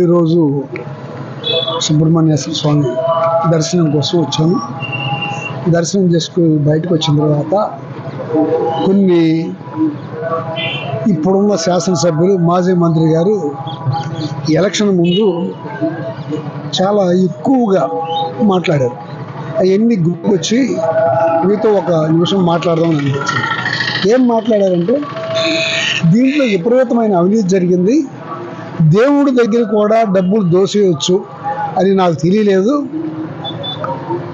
ఈరోజు సుబ్రహ్మణ్యేశ్వర స్వామి దర్శనం కోసం వచ్చాను దర్శనం చేసుకుని బయటకు వచ్చిన తర్వాత కొన్ని ఇప్పుడున్న శాసనసభ్యులు మాజీ మంత్రి గారు ఎలక్షన్ ముందు చాలా ఎక్కువగా మాట్లాడారు. అవన్నీ గుర్తుకొచ్చి మీతో ఒక నిమిషం మాట్లాడదామని అనిపించింది. ఏం మాట్లాడారంటే దీంట్లో విపరీతమైన అవినీతి జరిగింది. దేవుడి దగ్గర కూడా డబ్బులు దోసేయచ్చు అని నాకు తెలియలేదు.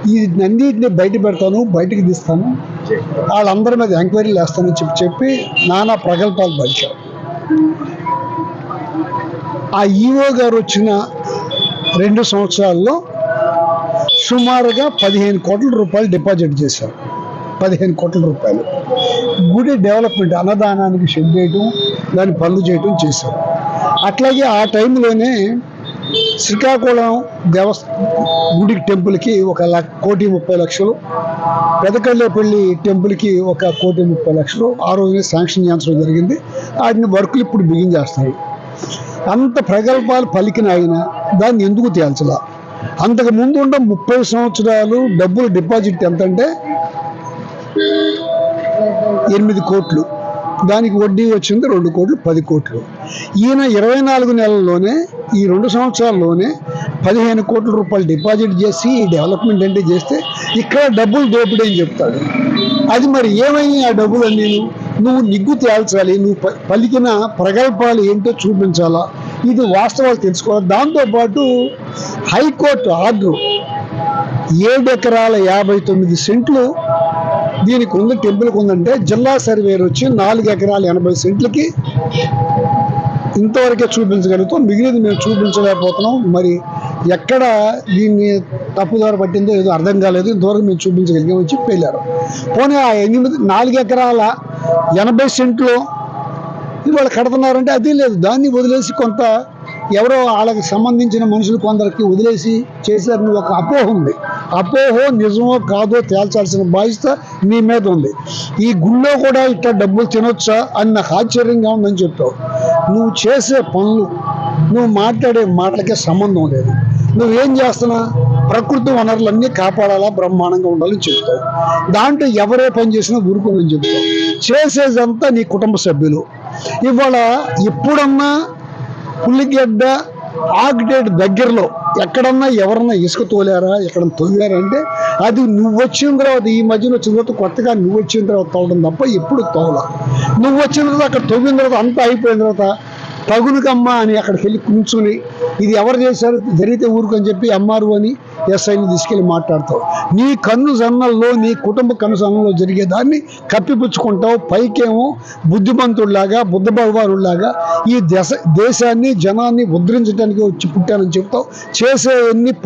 ఈ అన్నిటిని బయట పెడతాను బయటికి తీస్తాను. వాళ్ళందరి మీద ఎంక్వైరీలు వేస్తానని చెప్పి చెప్పి నానా ప్రగల్భాలు పలికారు. ఆ ఈఓ గారు వచ్చిన రెండు సంవత్సరాల్లో సుమారుగా పదిహేను కోట్ల రూపాయలు డిపాజిట్ చేశారు. పదిహేను కోట్ల రూపాయలు. గుడి డెవలప్మెంట్ అన్నదానానికి షెడ్ చేయటం దాన్ని పనులు చేయటం చేశారు. అట్లాగే ఆ టైంలోనే శ్రీకాకుళం దేవస్థ గుడి టెంపుల్కి ఒక లక్ష కోటి ముప్పై లక్షలు పెదకల్లేపల్లి టెంపుల్కి ఒక కోటి ముప్పై లక్షలు ఆ రోజునే శాంక్షన్ చేయించడం జరిగింది. వాటిని వర్కులు ఇప్పుడు బిగించేస్తాయి అంత ప్రగల్భాలు పలికిన ఆయన దాన్ని ఎందుకు తేల్చలా? అంతకు ముందు ఉన్న ముప్పై సంవత్సరాలు డబ్బులు డిపాజిట్ ఎంత అంటే ఎనిమిది కోట్లు. దానికి వడ్డీ వచ్చింది రెండు కోట్లు పది కోట్లు. ఈయన ఇరవై నాలుగు నెలల్లోనే ఈ రెండు సంవత్సరాల్లోనే పదిహేను కోట్ల రూపాయలు డిపాజిట్ చేసి ఈ డెవలప్మెంట్ అంటే చేస్తే ఇక్కడ డబ్బులు దోపిడీ అని చెప్తాడు. అది మరి ఏమైంది ఆ డబ్బులు నేను? నువ్వు నిగ్గు తేల్చాలి నువ్వు ప- పలికిన ప్రగల్భాలు ఏంటో చూపించాలా? ఇది వాస్తవాలు తెలుసుకోవాలి. దాంతోపాటు హైకోర్టు ఆర్డర్. ఏడు ఎకరాల యాభై తొమ్మిది సెంట్లు దీనికి ఉంది టెంపుల్కి ఉందంటే జిల్లా సర్వేర్ వచ్చి నాలుగు ఎకరాల ఎనభై సెంట్లకి ఇంతవరకే చూపించగలుగుతాం. మిగిలింది మేము చూపించలేకపోతున్నాం. మరి ఎక్కడ దీన్ని తప్పుదారు పట్టిందో ఏదో అర్థం కాలేదు. ఇంతవరకు మేము చూపించగలిగామని చెప్పి వెళ్ళారు. పోనీ ఆ ఎనిమిది నాలుగు ఎకరాల ఎనభై సెంట్లు ఇవాళ కడుతున్నారంటే అది లేదు. దాన్ని వదిలేసి కొంత ఎవరో వాళ్ళకి సంబంధించిన మనుషులు కొందరికి వదిలేసి చేశారని ఒక అపోహ ఉంది. అపోహో నిజమో కాదో తేల్చాల్సిన బాధ్యత నీ మీద ఉంది. ఈ గుళ్ళో కూడా ఇట్లా డబ్బులు తినొచ్చా అని నాకు ఆశ్చర్యంగా ఉందని చెప్పావు. నువ్వు చేసే పనులు నువ్వు మాట్లాడే మాటలకే సంబంధం లేదు. నువ్వేం చేస్తున్నా? ప్రకృతి వనరులన్నీ కాపాడాలా బ్రహ్మాండంగా ఉండాలని చెప్తావు. దాంట్లో ఎవరే పని చేసినా ఊరుకోమని చెప్తావు. చేసేదంతా నీ కుటుంబ సభ్యులు. ఇవాళ ఎప్పుడన్నా పుల్లిగడ్డ ఆగ్డేట్ దగ్గరలో ఎక్కడన్నా ఎవరన్నా ఇసుక తోలారా ఎక్కడన్నా తోలారా అంటే అది నువ్వు వచ్చిన తర్వాత ఈ మధ్యలో వచ్చిన తర్వాత కొత్తగా నువ్వు వచ్చిన తర్వాత తోవడం తప్ప ఎప్పుడు తోల. నువ్వు వచ్చిన తర్వాత అక్కడ తవ్విన తర్వాత అంతా అయిపోయిన తర్వాత తగులుకమ్మ అని అక్కడికి వెళ్ళి కూర్చుని ఇది ఎవరు చేశారు? జరిగితే ఊరుకని చెప్పి ఎంఆర్ఓ అని ఎస్ఐని తీసుకెళ్ళి మాట్లాడతావు. నీ కన్ను సన్నల్లో నీ కుటుంబ కన్ను సన్నల్లో జరిగేదాన్ని కప్పిపుచ్చుకుంటావు. పైకేమో బుద్ధిమంతుడిలాగా బుద్ధ భగవానుడిలాగా ఈ దేశ దేశాన్ని జనాన్ని ఉద్ధరించడానికి వచ్చి పుట్టానని చెప్తావు. చేసే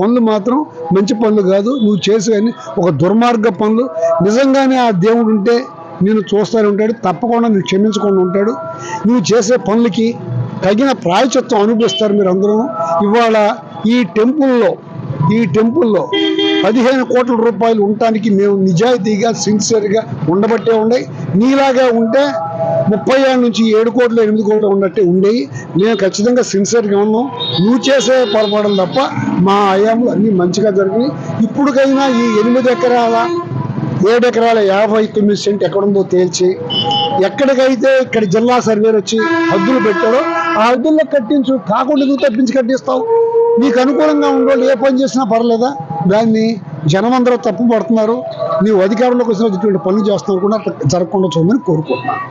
పనులు మాత్రం మంచి పనులు కాదు. నువ్వు చేసే అన్ని ఒక దుర్మార్గ పనులు. నిజంగానే ఆ దేవుడు ఉంటే నేను చూస్తూనే ఉంటాడు. తప్పకుండా నేను క్షమించకుండా ఉంటాడు. నువ్వు చేసే పనులకి తగిన ప్రాయచిత్వం అనుభవిస్తారు మీరు అందరూ ఇవాళ ఈ టెంపుల్లో ఈ టెంపుల్లో పదిహేను కోట్ల రూపాయలు ఉండటానికి మేము నిజాయితీగా సిన్సియర్గా ఉండబట్టే ఉన్నాయి నీలాగా ఉంటే ముప్పై ఏళ్ళ నుంచి ఏడు కోట్లు ఎనిమిది కోట్లు ఉన్నట్టే ఉండేవి నేను ఖచ్చితంగా సిన్సియర్గా ఉన్నాం. నువ్వు చేసే పొరపాటు తప్ప మా ఆయాములు అన్నీ మంచిగా జరిగినాయి. ఇప్పటికైనా ఈ ఎనిమిది ఎకరాల ఏడు ఎకరాల యాభై తొమ్మిది సెంట్ ఎక్కడుందో తేల్చి ఎక్కడికైతే ఇక్కడ జిల్లా సర్వేర్ వచ్చి హద్దులు పెట్టాడో ఆ అడ్డుల్లో కట్టించు కాకుండా తప్పించి కట్టిస్తావు. నీకు అనుకూలంగా ఉండేవాళ్ళు ఏ పని చేసినా పర్లేదా? దాన్ని జనమందరూ తప్పు పడుతున్నారు నీవు అధికారంలోకి వచ్చినటువంటి పనులు చేస్తున్నారు కూడా జరగకుండా చూడమని కోరుకుంటున్నాను.